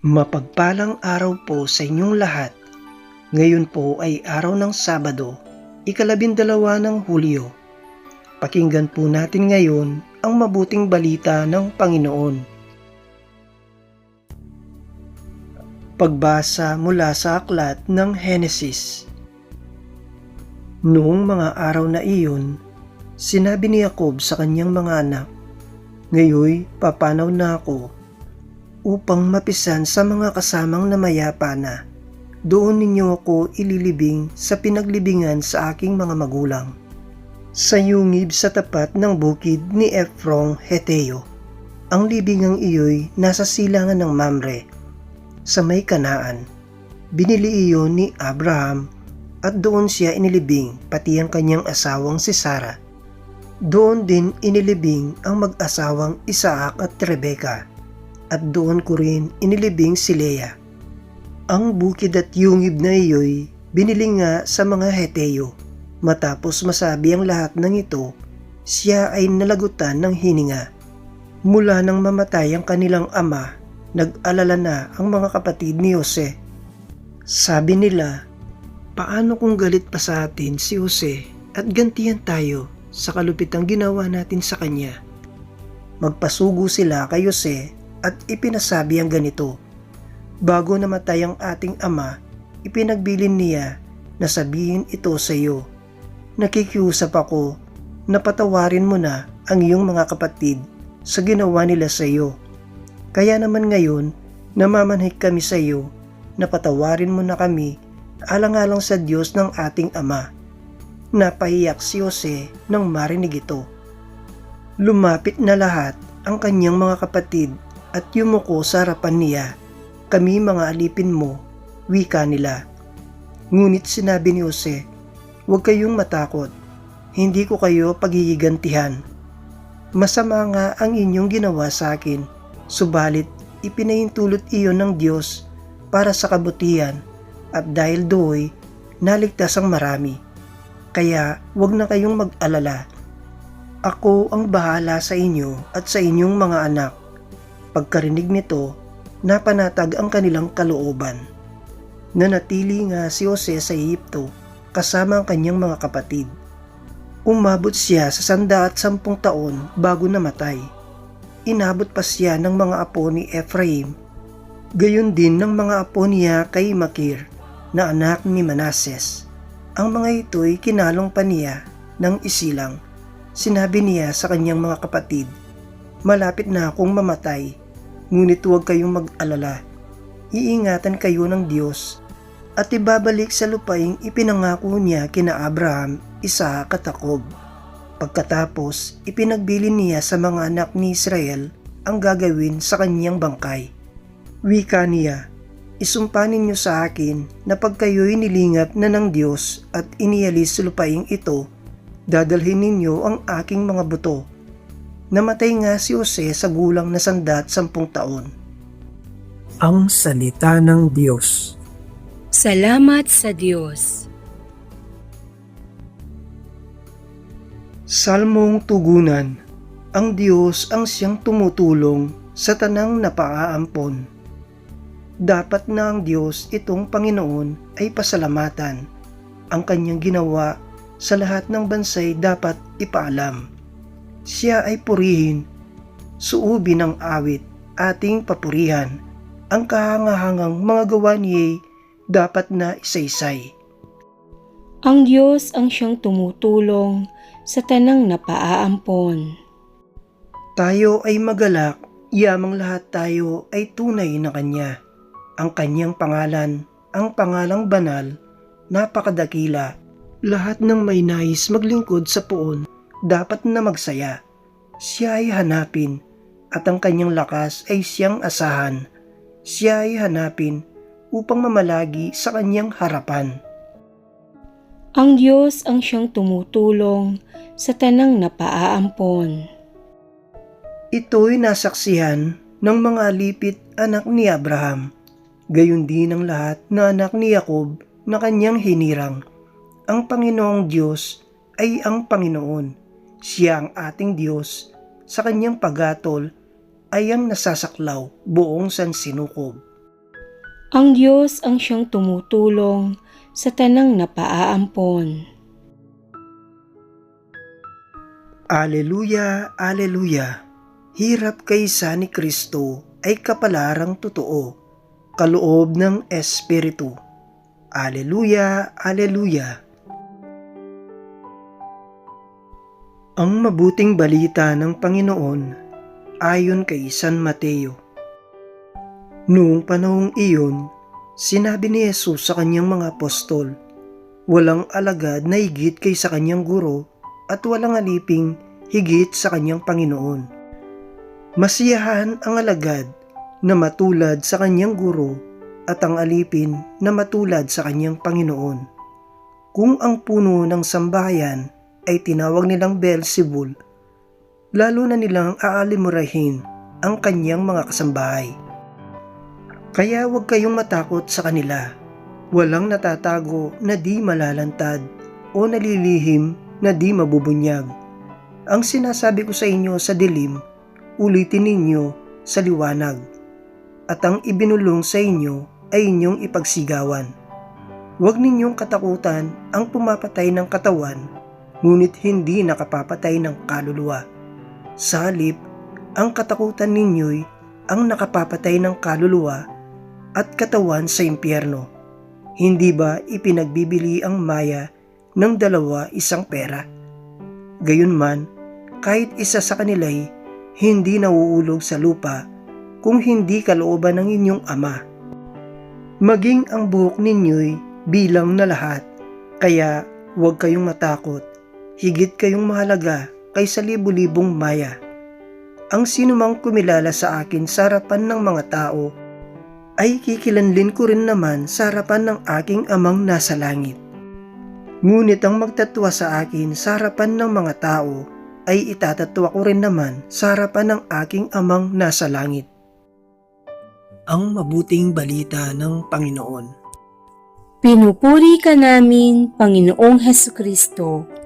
Mapagpalang araw po sa inyong lahat. Ngayon po ay araw ng Sabado, ikalabindalawa ng Hulyo. Pakinggan po natin ngayon ang mabuting balita ng Panginoon. Pagbasa mula sa aklat ng Henesis Noong mga araw na iyon, sinabi ni Jacob sa kanyang mga anak, Ngayoy, papanaw na ako upang mapisan sa mga kasamang namayapa na. Doon ninyo ako ililibing sa pinaglibingan sa aking mga magulang. Sa yungib sa tapat ng bukid ni Ephron Heteo. Ang libingang iyo'y nasa silangan ng Mamre, sa may kanaan. Binili iyon ni Abraham at doon siya inilibing pati ang kanyang asawang si Sarah. Doon din inilibing ang mag-asawang Isaac at Rebecca at doon ko rin inilibing si Leia. Ang bukid at yungib na iyo'y binili nga sa mga Heteo. Matapos masabi ang lahat ng ito, siya ay nalagutan ng hininga. Mula nang mamatay ang kanilang ama, nag-alala na ang mga kapatid ni Jose. Sabi nila, paano kung galit pa sa atin si Jose at gantihan tayo sa kalupitang ginawa natin sa kanya? Magpasugo sila kay Jose at ipinasabi ang ganito. Bago namatay ang ating ama, ipinagbilin niya na sabihin ito sa iyo. Nakikiusap ako na patawarin mo na ang iyong mga kapatid sa ginawa nila sa iyo. Kaya naman ngayon, namamanhik kami sa iyo na patawarin mo na kami alang-alang sa Diyos ng ating Ama. Napahiyak si Jose nang marinig ito. Lumapit na lahat ang kanyang mga kapatid at yumuko sa harapan niya. Kami mga alipin mo, wika nila. Ngunit sinabi ni Jose, huwag kayong matakot, hindi ko kayo paghihigantihan. Masama nga ang inyong ginawa sa akin, subalit ipinahintulot iyon ng Diyos para sa kabutihan at dahil do'y naligtas ang marami. Kaya huwag na kayong mag-alala. Ako ang bahala sa inyo at sa inyong mga anak Pagkarinig nito, napanatag ang kanilang kalooban. Nanatili nga si Jose sa Egypto kasama ang kanyang mga kapatid. Umabot siya sa sanda at sampung taon bago namatay. Inabot pa siya ng mga apo ni Ephraim. Gayon din ng mga apo niya kay Makir na anak ni Manases. Ang mga ito'y kinalong pa niya ng isilang. Sinabi niya sa kanyang mga kapatid, Malapit na akong mamatay Ngunit huwag kayong mag-alala. Iingatan kayo ng Diyos at ibabalik sa lupaing ipinangako niya kina Abraham, Isaac at Jacob. Pagkatapos, ipinagbilin niya sa mga anak ni Israel ang gagawin sa kanyang bangkay. Wika niya, isumpa ninyo sa akin na pag kayo'y nilingap na ng Diyos at inialis sa lupaing ito, dadalhin ninyo ang aking mga buto Namatay nga si Jose sa gulang na sandat sampung taon. Ang Salita ng Diyos Salamat sa Diyos. Salmong Tugunan Ang Diyos ang siyang tumutulong sa tanang napaaampon. Dapat na ang Diyos itong Panginoon ay pasalamatan. Ang kanyang ginawa sa lahat ng bansay dapat ipaalam siya ay purihin, suubi ng awit, ating papurihan. Ang kahangahangang mga gawa niya dapat na isaysay. Ang Diyos ang siyang tumutulong sa tanang napaaampon. Tayo ay magalak, yamang lahat tayo ay tunay na Kanya. Ang Kanyang pangalan, ang pangalang banal, napakadakila. Lahat ng may nais maglingkod sa poon dapat na magsaya. Siya ay hanapin at ang kanyang lakas ay siyang asahan. Siya ay hanapin upang mamalagi sa kanyang harapan. Ang Diyos ang siyang tumutulong sa tanang napaaampon. Ito'y nasaksihan ng mga lipit anak ni Abraham, gayon din ang lahat na anak ni Jacob na kanyang hinirang. Ang Panginoong Diyos ay ang Panginoon siya ang ating Diyos, sa kanyang pagatol ay ang nasasaklaw buong sansinukob. Ang Diyos ang siyang tumutulong sa tanang napaaampon. Aleluya, aleluya. Hirap kaysa ni Kristo ay kapalarang totoo, kaloob ng Espiritu. Aleluya, aleluya. Ang mabuting balita ng Panginoon ayon kay San Mateo. Noong panahong iyon, sinabi ni Jesus sa kanyang mga apostol, Walang alagad na higit kay sa kanyang guro at walang aliping higit sa kanyang Panginoon. Masiyahan ang alagad na matulad sa kanyang guro at ang alipin na matulad sa kanyang Panginoon. Kung ang puno ng sambahayan ay tinawag nilang Beelzebul, lalo na nilang aalimurahin ang kanyang mga kasambahay. Kaya huwag kayong matakot sa kanila. Walang natatago na di malalantad o nalilihim na di mabubunyag. Ang sinasabi ko sa inyo sa dilim, ulitin ninyo sa liwanag. At ang ibinulong sa inyo ay inyong ipagsigawan. Huwag ninyong katakutan ang pumapatay ng katawan, ngunit hindi nakapapatay ng kaluluwa. Sa halip, ang katakutan ninyo'y ang nakapapatay ng kaluluwa at katawan sa impyerno. Hindi ba ipinagbibili ang maya ng dalawa isang pera? Gayunman, kahit isa sa kanila'y hindi nauulog sa lupa kung hindi kalooban ng inyong ama. Maging ang buhok ninyo'y bilang na lahat, kaya huwag kayong matakot, higit kayong mahalaga kaysa libu-libong maya. Ang sinumang kumilala sa akin sa harapan ng mga tao ay kikilanlin ko rin naman sa harapan ng aking amang nasa langit. Ngunit ang magtatwa sa akin sa harapan ng mga tao ay itatatwa ko rin naman sa harapan ng aking amang nasa langit. Ang mabuting balita ng Panginoon. Pinupuri ka namin, Panginoong Heso Kristo.